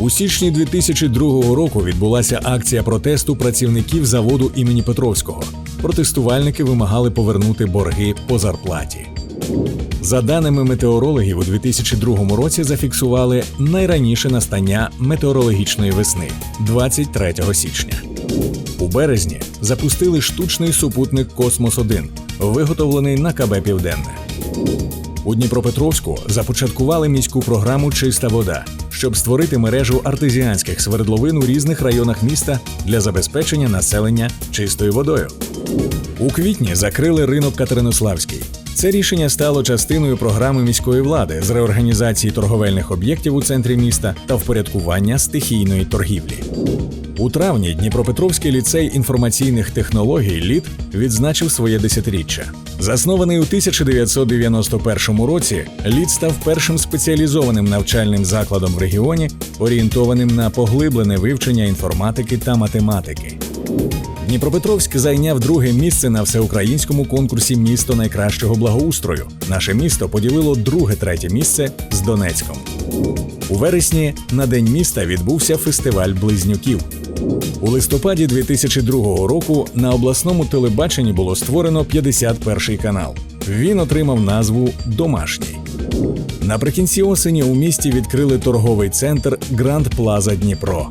У січні 2002 року відбулася акція протесту працівників заводу імені Петровського. Протестувальники вимагали повернути борги по зарплаті. За даними метеорологів, у 2002 році зафіксували найраніше настання метеорологічної весни 23 січня. У березні запустили штучний супутник Космос 1 виготовлений на КБ Південне. У Дніпропетровську започаткували міську програму Чиста вода, щоб створити мережу артезіанських свердловин у різних районах міста для забезпечення населення чистою водою. У квітні закрили ринок Катеринославський. Це рішення стало частиною програми міської влади з реорганізації торговельних об'єктів у центрі міста та впорядкування стихійної торгівлі. У травні Дніпропетровський ліцей інформаційних технологій ЛІТ відзначив своє десятиріччя. Заснований у 1991 році, ЛІТ став першим спеціалізованим навчальним закладом в регіоні, орієнтованим на поглиблене вивчення інформатики та математики. Дніпропетровськ зайняв друге місце на всеукраїнському конкурсі Місто найкращого благоустрою. Наше місто поділило друге-третє місце з Донецьком. У вересні на День міста відбувся фестиваль близнюків. У листопаді 2002 року на обласному телебаченні було створено 51-й канал. Він отримав назву Домашній. Наприкінці осені у місті відкрили торговий центр Гранд Плаза Дніпро.